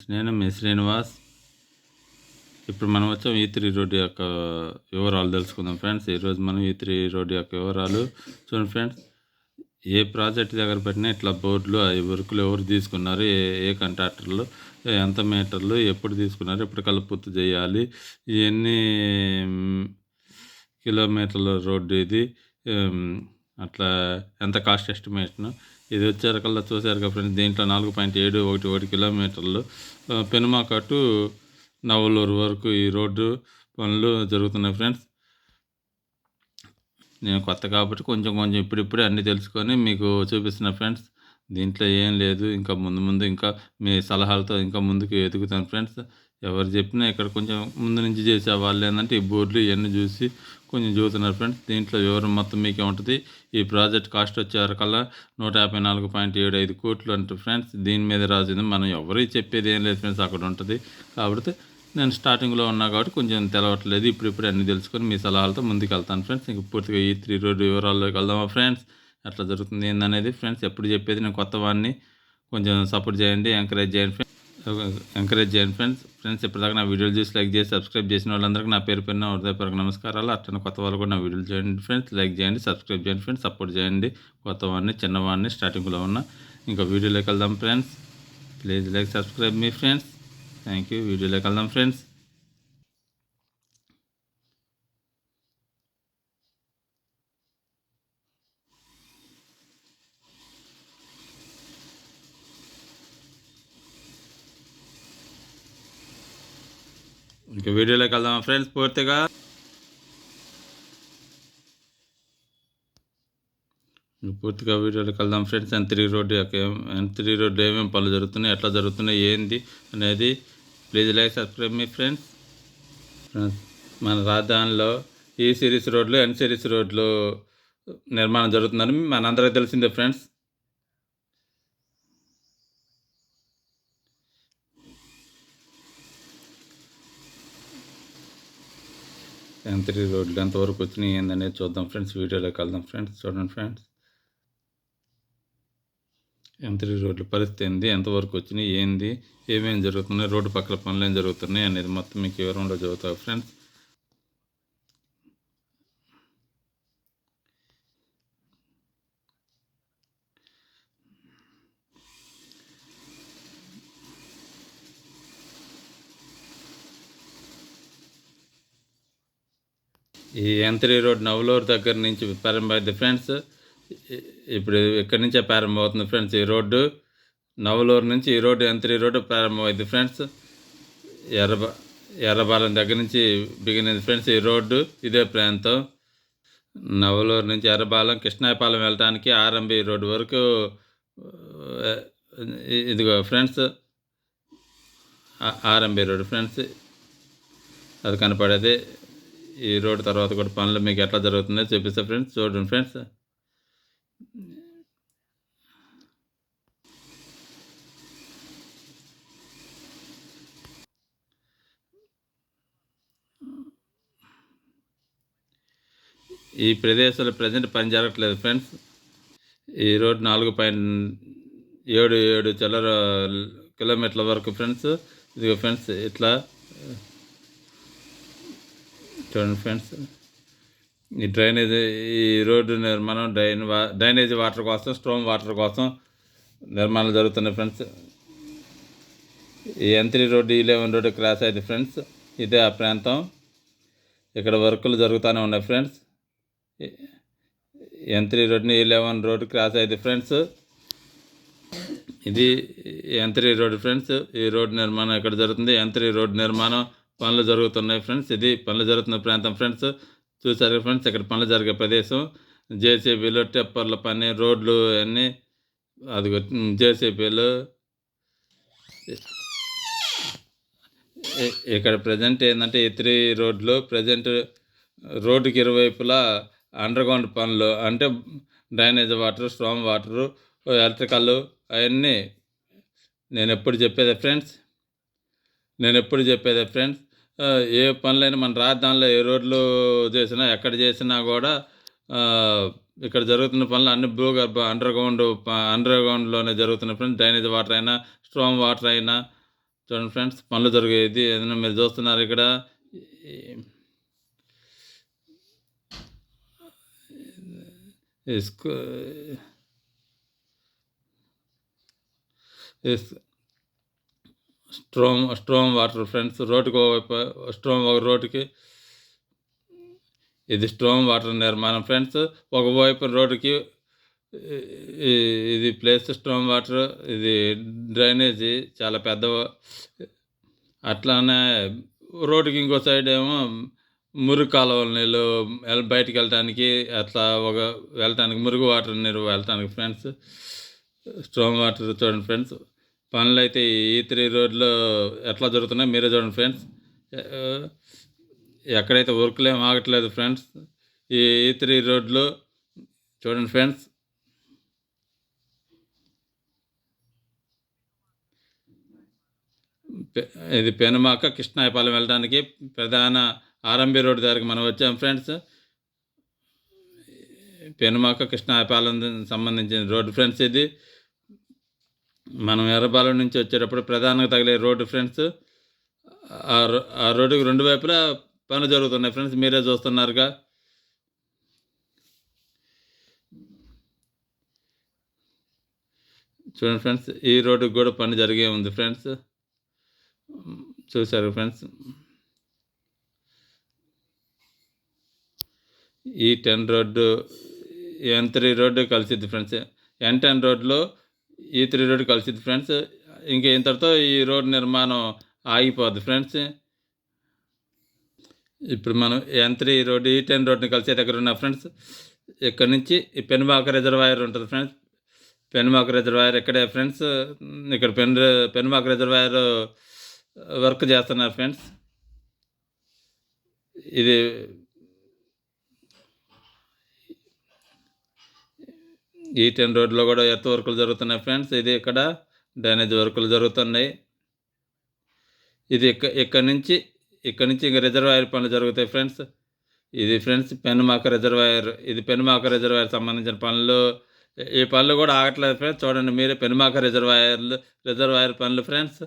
నేను మీ శ్రీనివాస్. ఇప్పుడు మనం వచ్చాం e ఈ త్రీ రోడ్డు యొక్క వివరాలు తెలుసుకుందాం ఫ్రెండ్స్. ఈరోజు మనం e ఈ త్రీ రోడ్డు యొక్క వివరాలు చూడండి ఫ్రెండ్స్. ఏ ప్రాజెక్ట్ దగ్గర పెట్టినా ఇట్లా బోర్డులు అవి వర్కులు ఎవరు తీసుకున్నారు? ఏ ఏ కాంట్రాక్టర్లు ఎంత మీటర్లు ఎప్పుడు తీసుకున్నారు? ఎప్పుడు కల్లా పూర్తి చేయాలి? ఎన్ని కిలోమీటర్ల రోడ్డు ఇది? అట్లా ఎంత కాస్ట్ ఎస్టిమేషన్? ఇది వచ్చేరకల్లా చూశారు కదా ఫ్రెండ్స్ దీంట్లో నాలుగు పాయింట్ ఏడు ఒకటి ఒకటి కిలోమీటర్లు. ఆ, పెనుమాక టు నవలూరు వరకు ఈ రోడ్డు పనులు జరుగుతున్నాయి ఫ్రెండ్స్. నేను కొత్త కాబట్టి కొంచెం కొంచెం ఇప్పుడిప్పుడే అన్నీ తెలుసుకొని మీకు చూపిస్తున్నా ఫ్రెండ్స్. దీంట్లో ఏం లేదు ఇంకా ముందు ముందు ఇంకా మీ సలహాలతో ఇంకా ముందుకు ఎదుగుతాను ఫ్రెండ్స్. ఎవరు చెప్పినా ఇక్కడ కొంచెం ముందు నుంచి చేసే వాళ్ళు ఏంటంటే ఈ బోర్డులు ఇవన్నీ చూసి కొంచెం చూస్తున్నారు ఫ్రెండ్స్ దీంట్లో వివరం మొత్తం మీకే ఉంటుంది. ఈ ప్రాజెక్ట్ కాస్ట్ వచ్చేవరకల్లా నూట యాభై నాలుగు పాయింట్ ఏడు ఐదు కోట్లు అంటే ఫ్రెండ్స్ దీని మీద రాసింది మనం ఎవరు చెప్పేది ఏం లేదు ఫ్రెండ్స్ అక్కడ ఉంటుంది. కాబట్టి నేను స్టార్టింగ్లో ఉన్నా కాబట్టి కొంచెం తెలవట్లేదు. ఇప్పుడు ఇప్పుడు అన్నీ తెలుసుకొని మీ సలహాలతో ముందుకు వెళ్తాను ఫ్రెండ్స్ ఇంక పూర్తిగా ఈ త్రీ రోడ్డు వివరాల్లోకి వెళ్దామా ఫ్రెండ్స్ ఎట్లా జరుగుతుంది ఏందనేది ఫ్రెండ్స్ ఎప్పుడు చెప్పేది నేను కొత్త వాడిని కొంచెం సపోర్ట్ చేయండి ఎంకరేజ్ చేయండి ఫ్రెండ్స్ ఎంకరేజ్ చేయండి ఫ్రెండ్స్ ఫ్రెండ్స్ ఇప్పటిదాకా నా వీడియోలు చూసి లైక్ చేసి సబ్స్క్రైబ్ చేసిన వాళ్ళందరికీ నా పేరు పైన హృదయపూర్వక నమస్కారాలు. అట్లనే కొత్త వాళ్ళు కూడా నా వీడియోలు చేయండి ఫ్రెండ్స్ లైక్ చేయండి సబ్స్క్రైబ్ చేయండి ఫ్రెండ్స్ సపోర్ట్ చేయండి. కొత్త వాడిని చిన్నవాడిని స్టార్టింగ్లో ఉన్న ఇంకా వీడియోలోకి వెళ్దాం ఫ్రెండ్స్ ప్లీజ్ లైక్ సబ్స్క్రైబ్ మీ ఫ్రెండ్స్ థ్యాంక్ యూ వీడియోలోకి వెళ్దాం ఫ్రెండ్స్ ఇంకా వీడియోలోకి వెళ్దాం ఫ్రెండ్స్? పూర్తిగా? పూర్తిగా వీడియోలోకి వెళ్దాం ఫ్రెండ్స్. ఎన్ త్రీ రోడ్డు యొక్క ఎన్ త్రీ రోడ్డు ఏమేమి పనులు జరుగుతున్నాయి ఎట్లా జరుగుతున్నాయి ఏంది అనేది ప్లీజ్ లైక్ సబ్స్క్రైబ్ మీ ఫ్రెండ్స్ ఫ్రెండ్స్ మన రాజధానిలో ఈ సిరీస్ రోడ్లు ఎన్ సిరీస్ రోడ్లు నిర్మాణం జరుగుతుందని మనందరికీ తెలిసిందే ఫ్రెండ్స్. ఎన్ త్రీ రోడ్లు ఎంతవరకు వచ్చినాయి ఏందనేది చూద్దాం ఫ్రెండ్స్. వీడియోలోకి వెళ్దాం ఫ్రెండ్స్. చూడండి ఫ్రెండ్స్. ఎన్ త్రీ రోడ్ల పరిస్థితి ఏంది ఎంతవరకు వచ్చినాయి ఏంది ఏమేమి జరుగుతున్నాయి రోడ్డు పక్కల పనులు ఏం జరుగుతున్నాయి అనేది మొత్తం మీకు వివరంలో చదువుతా ఫ్రెండ్స్. ఈ ఎంత్రీ రోడ్ నవలూరు దగ్గర నుంచి ప్రారంభమైంది ఫ్రెండ్స్ ఇప్పుడు ఇక్కడి నుంచే ప్రారంభమవుతుంది ఫ్రెండ్స్ ఈ రోడ్డు. నవలూరు నుంచి ఈ రోడ్డు ఎంత్రీ రోడ్డు ప్రారంభమైంది ఫ్రెండ్స్. ఎర్రబ ఎర్రబాలెం దగ్గర నుంచి బిగినది ఫ్రెండ్స్ ఈ రోడ్డు. ఇదే ప్రాంతం. నవలూరు నుంచి ఎర్రబాలెం కృష్ణాయపాలెం వెళ్ళడానికి ఆర్ఎంబి రోడ్డు వరకు ఇదిగో ఫ్రెండ్స్ ఆర్ఎంబి రోడ్డు ఫ్రెండ్స్. అది కనపడేది. ఈ రోడ్ తర్వాత కూడా పనులు మీకు ఎట్లా జరుగుతుందో చూపిస్తా ఫ్రెండ్స్. చూడండి ఫ్రెండ్స్. ఈ ప్రదేశంలో ప్రజెంట్ పని జరగట్లేదు ఫ్రెండ్స్. ఈ రోడ్ నాలుగు పాయింట్ ఏడు ఏడు చిల్లర కిలోమీటర్ల వరకు ఫ్రెండ్స్. ఇదిగో ఫ్రెండ్స్ ఇట్లా చూడండి ఫ్రెండ్స్. ఈ డ్రైనేజ్ ఈ రోడ్డు నిర్మాణం డ్రైన్ వా డ్రైనేజ్ వాటర్ కోసం స్ట్రోమ్ వాటర్ కోసం నిర్మాణాలు జరుగుతున్నాయి ఫ్రెండ్స్. ఈ ఎంత్రీ రోడ్డు ఈ లెవెన్ రోడ్డు క్రాస్ అయింది ఫ్రెండ్స్. ఇదే ఆ ప్రాంతం. ఇక్కడ వర్కులు జరుగుతూనే ఉన్నాయి ఫ్రెండ్స్. ఎంత్రీ రోడ్ని ఈ లెవెన్ రోడ్డు క్రాస్ అయింది ఫ్రెండ్స్. ఇది ఎంత్రీ రోడ్డు ఫ్రెండ్స్. ఈ రోడ్డు నిర్మాణం ఇక్కడ జరుగుతుంది? ఎంత్రీ రోడ్ నిర్మాణం పనులు జరుగుతున్నాయి ఫ్రెండ్స్. ఇది పనులు జరుగుతున్న ప్రాంతం ఫ్రెండ్స్. చూసారు ఫ్రెండ్స్ ఇక్కడ పనులు జరిగే ప్రదేశం. జేసీబీలు టెప్పర్ల పని రోడ్లు అన్నీ అది జేసీబీలు. ఇక్కడ ప్రజెంట్ ఏంటంటే ఈ త్రీ రోడ్లు ప్రజెంట్ రోడ్డుకి ఇరువైపులా అండర్ గ్రౌండ్ పనులు అంటే drainage water storm water electrical అవన్నీ. నేను ఎప్పుడు చెప్పేదే ఫ్రెండ్స్. నేను ఎప్పుడు చెప్పేదే ఫ్రెండ్స్. ఏ పనులైనా మన రాజధానిలో ఏ రోడ్లు చేసినా ఎక్కడ చేసినా కూడా ఇక్కడ జరుగుతున్న పనులు అన్ని భూగర్భ అండర్ గ్రౌండ్ అండర్ గ్రౌండ్లోనే జరుగుతున్న ఫ్రెండ్స్ డ్రైనేజ్ వాటర్ అయినా స్ట్రాంగ్ వాటర్ అయినా చూడండి ఫ్రెండ్స్ పనులు జరిగేది ఏదైనా మీరు చూస్తున్నారు ఇక్కడ. ఇసుక స్ట్రోమ్ స్ట్రోమ్ వాటర్ ఫ్రెండ్స్. రోడ్డుకు ఒకవైపు స్ట్రోమ్ ఒక రోడ్డుకి. ఇది స్ట్రోమ్ వాటర్ నిర్మాణం ఫ్రెండ్స్. ఒకవైపు రోడ్డుకి ఇది ప్లేస్ స్ట్రోమ్ వాటర్ ఇది డ్రైనేజీ చాలా పెద్ద అట్లానే రోడ్డుకి ఇంకో సైడ్ ఏమో మురుగు కాలువల నీళ్ళు ఎల్- బయటికి వెళ్ళటానికి అట్లా ఒక వెళ్ళటానికి మురుగు వాటర్ నీరు వెళ్ళటానికి ఫ్రెండ్స్. స్ట్రోమ్ వాటర్ చూడండి ఫ్రెండ్స్. పనులు అయితే ఈ త్రీ రోడ్లో ఎట్లా జరుగుతున్నాయి మీరే చూడండి ఫ్రెండ్స్. ఎక్కడైతే వర్క్లు ఏం ఆగట్లేదు ఫ్రెండ్స్ ఈ ఈ త్రీ రోడ్లు చూడండి ఫ్రెండ్స్. ఇది పెనుమాక కృష్ణాయపాలెం వెళ్ళడానికి ప్రధాన ఆర్ఎంబి రోడ్ దగ్గరికి మనం వచ్చాం ఫ్రెండ్స్. పెనుమాక కృష్ణాయపాలెం సంబంధించిన రోడ్డు ఫ్రెండ్స్ ఇది. మనం ఎర్రబాలెం నుంచి వచ్చేటప్పుడు ప్రధానంగా తగిలే రోడ్డు ఫ్రెండ్స్ ఆ రో- ఆ రోడ్డుకి రెండు వైపులా పనులు జరుగుతున్నాయి ఫ్రెండ్స్ మీరే చూస్తున్నారుగా. చూడండి ఫ్రెండ్స్ ఈ రోడ్డుకి కూడా పని జరిగే ఉంది ఫ్రెండ్స్. చూశారు friends. E ten road N three road కలిసిద్ది friends. N ten రోడ్లో ఈ త్రీ రోడ్ కలిసిద్ది ఫ్రెండ్స్. ఇంకా ఇంతటితో ఈ రోడ్ నిర్మాణం ఆగిపోద్ది ఫ్రెండ్స్. ఇప్పుడు మనం N three road E ten రోడ్ని కలిసే దగ్గర ఉన్న ఫ్రెండ్స్ ఇక్కడ నుంచి ఈ పెనుమాక రిజర్వాయర్ ఉంటుంది ఫ్రెండ్స్. పెనుమాక రిజర్వాయర్ ఇక్కడే ఫ్రెండ్స్. ఇక్కడ పెన్ పెనుమాక రిజర్వాయర్ వర్క్ చేస్తున్నారు ఫ్రెండ్స్. ఇది E ఈ టెన్ రోడ్లో కూడా ఎర్త్ వర్కులు జరుగుతున్నాయి ఫ్రెండ్స్. ఇది ఇక్కడ డ్యానేజ్ వర్కులు జరుగుతున్నాయి. ఇది ఇక్క ఇక్కడ నుంచి ఇక్కడ నుంచి ఇంకా రిజర్వాయర్ పనులు జరుగుతాయి ఫ్రెండ్స్. ఇది ఫ్రెండ్స్ పెనుమాక రిజర్వాయర్ ఇది పెనుమాక రిజర్వాయర్ సంబంధించిన పనులు. ఈ పనులు కూడా ఆగట్లేదు ఫ్రెండ్స్. చూడండి మీరే పెనుమాక రిజర్వాయర్లు రిజర్వాయర్ పనులు ఫ్రెండ్స్.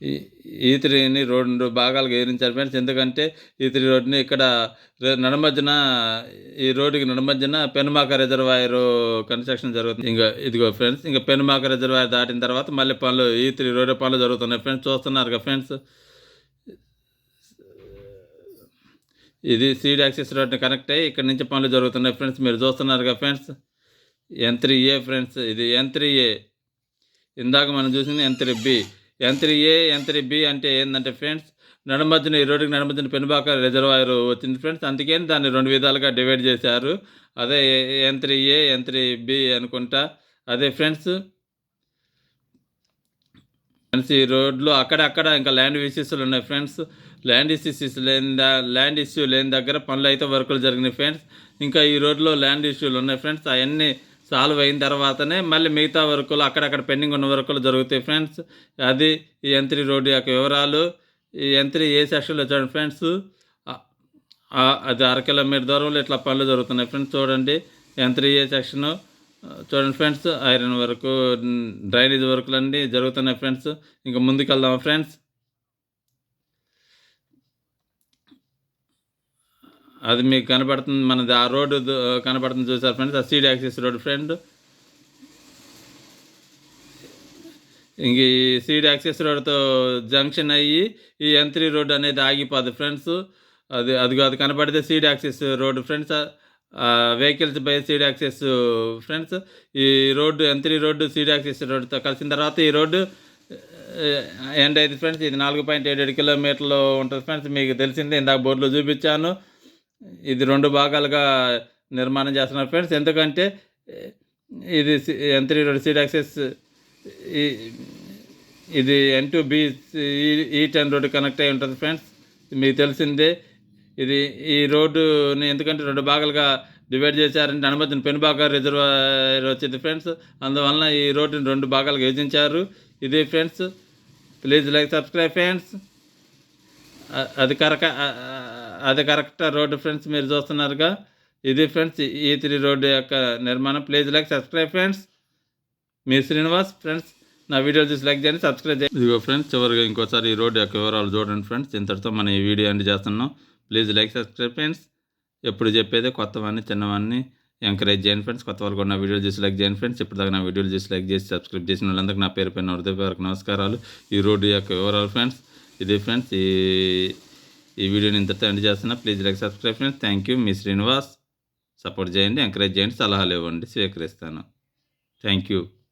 ఈ ఈ త్రీని రెండు భాగాలుగా ఏరించారు ఫ్రెండ్స్. ఎందుకంటే ఈ త్రీ రోడ్ని ఇక్కడ నడమధ్యన ఈ రోడ్డుకి నడమధ్యన పెనుమాక రిజర్వాయర్ కన్స్ట్రక్షన్ జరుగుతుంది. ఇంకా ఇదిగో ఫ్రెండ్స్ ఇంకా పెనుమాక రిజర్వాయర్ దాటిన తర్వాత మళ్ళీ పనులు ఈ త్రీ రోడ్డు పనులు జరుగుతున్నాయి ఫ్రెండ్స్. చూస్తున్నారు కదా ఫ్రెండ్స్. ఇది సీడ్ యాక్సెస్ రోడ్ని కనెక్ట్ అయ్యి ఇక్కడ నుంచి పనులు జరుగుతున్నాయి ఫ్రెండ్స్. మీరు చూస్తున్నారు కదా friends. N three A friends ఇది ఎన్ త్రీ ఏ ఇందాక మనం చూసింది N three B N three A N three B అంటే ఏంటంటే ఫ్రెండ్స్ నడమధ్యన ఈ రోడ్డుకి నడమధ్యన పెనుబాక రిజర్వాయర్ వచ్చింది ఫ్రెండ్స్ అందుకని దాన్ని రెండు విధాలుగా డివైడ్ చేశారు. అదే ఎన్ త్రీ ఏ ఎన్ బి అనుకుంటా. అదే ఫ్రెండ్స్ ఫ్రెండ్స్ ఈ రోడ్లో అక్కడక్కడ ఇంకా ల్యాండ్ ఇష్యూస్లు ఉన్నాయి ఫ్రెండ్స్ ల్యాండ్ ఇష్యూస్ లేని ల్యాండ్ ఇష్యూ లేని దగ్గర పనులు అయితే వర్కులు జరిగినాయి ఫ్రెండ్స్ ఇంకా ఈ రోడ్లో ల్యాండ్ ఇష్యూలు ఉన్నాయి ఫ్రెండ్స్ అవన్నీ సాల్వ్ అయిన తర్వాతనే మళ్ళీ మిగతా వర్కులు అక్కడక్కడ పెండింగ్ ఉన్న వర్కులు జరుగుతాయి. ఫ్రెండ్స్ అది ఈ యంత్రి రోడ్డు యొక్క వివరాలు. ఈ యంత్రి ఏ సెక్షన్లో చూడండి ఫ్రెండ్స్? అది అర కిలోమీటర్ దూరంలో ఇట్లా పనులు జరుగుతున్నాయి. ఫ్రెండ్స్ చూడండి. N three A section? చూడండి ఫ్రెండ్స్ ఐరన్ వరకు డ్రైనేజ్ వర్క్లు అన్నీ జరుగుతున్నాయి ఫ్రెండ్స్. ఇంకా ముందుకెళ్దామా ఫ్రెండ్స్? అది మీకు కనపడుతుంది మనది ఆ రోడ్డు కనపడుతుంది చూసారు ఫ్రెండ్స్ ఆ సీడ్ యాక్సిస్ రోడ్ ఫ్రెండ్ ఇంక ఈ సీడ్ యాక్సెస్ రోడ్తో జంక్షన్ అయ్యి ఈ ఎంత్రీ రోడ్ అనేది ఆగిపోదు ఫ్రెండ్స్ అది అది అది కనపడితే seed access road friends vehicles by seed access friends ఈ road N three road seed access రోడ్తో కలిసిన తర్వాత ఈ రోడ్డు ఎండ్ అయింది ఫ్రెండ్స్ ఇది నాలుగు పాయింట్ ఏడు ఏడు కిలోమీటర్లు ఉంటుంది ఫ్రెండ్స్ మీకు తెలిసిందే ఇందాక బోర్డులో చూపించాను. ఇది రెండు భాగాలుగా నిర్మాణం చేస్తున్నారు ఫ్రెండ్స్. ఎందుకంటే ఇది N three road seed access ఈ- ఇది N two B E ten road connect అయి ఉంటుంది ఫ్రెండ్స్. మీకు తెలిసిందే ఇది ఈ రోడ్డుని ఎందుకంటే రెండు భాగాలుగా డివైడ్ చేశారంటే అనుమతిని పెనుబాక రిజర్వాయర్ వచ్చింది ఫ్రెండ్స్. అందువలన ఈ రోడ్డుని రెండు భాగాలుగా విభజించారు. ఇది friends please like subscribe friends. అధికారక అది కరెక్ట్ రోడ్డు ఫ్రెండ్స్ మీరు చూస్తున్నారుగా. ఇది ఫ్రెండ్స్ ఈ త్రీ రోడ్డు యొక్క నిర్మాణం. Please like subscribe friends. Me Srinivas friends నా వీడియో చూసి లైక్ చేయండి సబ్స్క్రైబ్ చేయండి. ఇదిగో ఫ్రెండ్స్ చివరిగా ఇంకోసారి ఈ రోడ్డు యొక్క వివరాలు చూడండి ఫ్రెండ్స్. ఇంతటితో మనం ఈ వీడియో అండి చేస్తున్నాం. Please like subscribe friends. ఎప్పుడు చెప్పేది కొత్తవాన్ని చిన్నవాన్ని ఎంకరేజ్ చేయండి ఫ్రెండ్స్. కొత్త వాళ్ళు కూడా నా వీడియోలు చూసి లైక్ చేయండి ఫ్రెండ్స్. ఇప్పటిదాకా నా వీడియోలు చూసి లైక్ చేసి సబ్స్క్రైబ్ చేసిన వాళ్ళందరికీ నా పేరు పైన హృదయపూర్వక నమస్కారాలు. ఈ రోడ్డు యొక్క వివరాలు ఫ్రెండ్స్. ఇది ఫ్రెండ్స్ ఈ ఈ వీడియోని ఇంతటితో ఎండ్ చేస్తున్నా. Please like subscribe friends thank you me Srinivas support చేయండి ఎంకరేజ్ చేయండి సలహాలు ఇవ్వండి. స్వీకరిస్తాను. Thank you